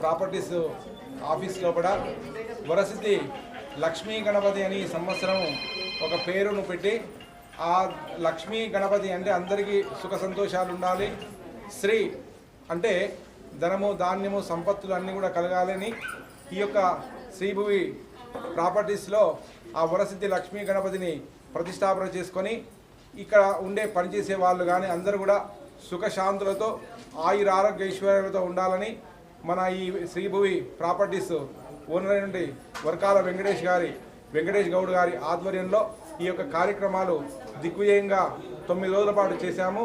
Properties office లోపల వరసిద్ధి లక్ష్మీ గణపతి అని సంవత్సరం ఒక పేరును పెట్టి ఆ లక్ష్మీ గణపతి అంటే అందరికీ సుఖ సంతోషాలు ఉండాలి. శ్రీ అంటే ధనము ధాన్యము సంపత్తులు అన్నీ కూడా కలగాలని ఈ యొక్క శ్రీభువి ప్రాపర్టీస్లో ఆ వరసిద్ధి లక్ష్మీ గణపతిని ప్రతిష్టాపన చేసుకొని ఇక్కడ ఉండే పనిచేసే వాళ్ళు కానీ అందరూ కూడా సుఖశాంతులతో ఆయుర ఆరోగ్య ఐశ్వర్యాలతో ఉండాలని మన ఈ శ్రీభువి ప్రాపర్టీస్ ఓనర్ అయినటువంటి వర్కాల వెంకటేష్ గారి వెంకటేష్ గౌడ్ గారి ఆధ్వర్యంలో ఈ యొక్క కార్యక్రమాలు దిగ్విజయంగా తొమ్మిది రోజుల పాటు చేశాము.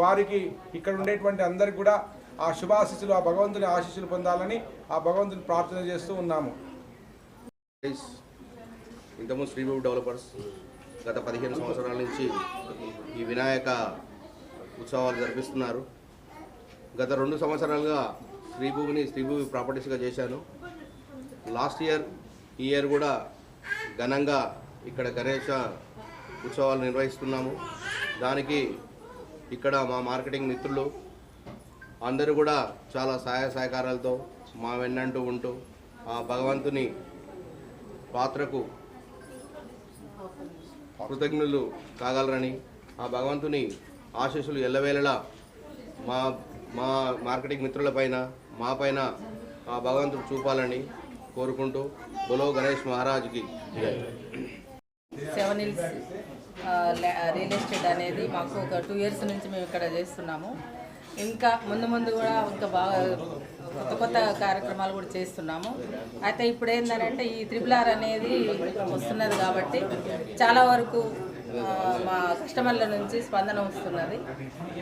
వారికి ఇక్కడ ఉండేటువంటి అందరికి కూడా ఆ శుభాశిస్సులు ఆ భగవంతుని ఆశీస్సులు పొందాలని ఆ భగవంతుని ప్రార్థన చేస్తూ ఉన్నాము. ఇంతకుముందు శ్రీభూమి డెవలపర్స్ గత పదిహేను సంవత్సరాల నుంచి ఈ వినాయక ఉత్సవాలు జరిపిస్తున్నారు. గత రెండు సంవత్సరాలుగా శ్రీభూమిని శ్రీభూమి ప్రాపర్టీస్గా చేశాను. లాస్ట్ ఇయర్ ఈ ఇయర్ కూడా ఘనంగా ఇక్కడ గణేష ఉత్సవాలు నిర్వహిస్తున్నాము. దానికి ఇక్కడ మా మార్కెటింగ్ మిత్రులు అందరూ కూడా చాలా సహాయ సహకారాలతో మా వెన్నంటూ ఉంటూ ఆ భగవంతుని పాత్రకు కృతజ్ఞులు కాగలరని ఆ భగవంతుని ఆశీస్సులు ఎల్లవేళలా మా మా మార్కెటింగ్ మిత్రులపైన మా పైన ఆ భగవంతుడు చూపాలని కోరుకుంటూ బొలో గణేష్ మహారాజుకి సెవెన్ హిల్స్ రియల్ ఎస్టేట్ అనేది మాకు ఒక టూ ఇయర్స్ నుంచి మేము ఇక్కడ చేస్తున్నాము. ఇంకా ముందు ముందు కూడా ఇంకా బాగా కొత్త కొత్త కార్యక్రమాలు కూడా చేస్తున్నాము. అయితే ఇప్పుడు ఏంటంటే ఈ త్రిబుల్ ఆర్ అనేది వస్తున్నది కాబట్టి చాలా వరకు మా కస్టమర్ల నుంచి స్పందన వస్తున్నది.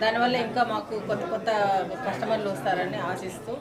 దానివల్ల ఇంకా మాకు కొత్త కొత్త కస్టమర్లు వస్తారని ఆశిస్తూ